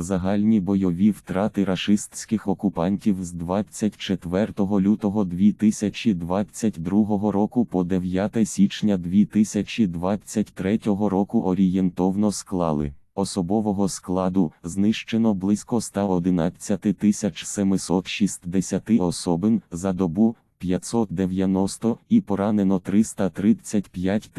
Загальні бойові втрати рашистських окупантів з 24 лютого 2022 року по 9 січня 2023 року орієнтовно склали. Особового складу знищено близько 111 760 особин за добу 590 і поранено 335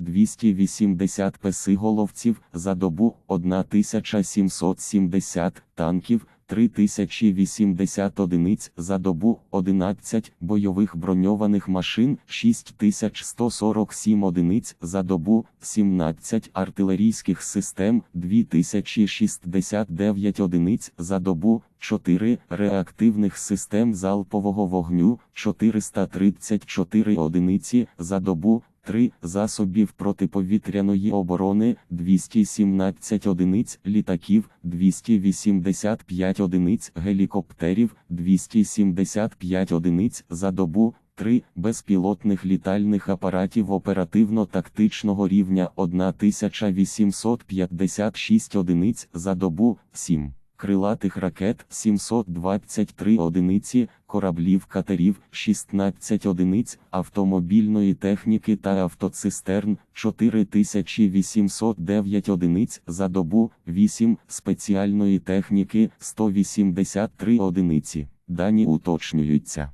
280 песиголовців за добу 1770 танків. 3080 одиниць за добу, 11 бойових броньованих машин, 6147 одиниць за добу, 17 артилерійських систем, 2069 одиниць за добу, 4 реактивних систем залпового вогню, 434 одиниці за добу, 3 засобів протиповітряної оборони, 217 одиниць літаків, 285 одиниць гелікоптерів, 275 одиниць за добу, 3 безпілотних літальних апаратів оперативно-тактичного рівня 1856 одиниць за добу, 7 крилатих ракет 723 одиниці, кораблів катерів 16 одиниць, автомобільної техніки та автоцистерн 4809 одиниць за добу, 8 спеціальної техніки 183 одиниці. Дані уточнюються.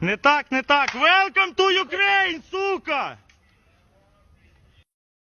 Не так, не так. Welcome to Ukraine!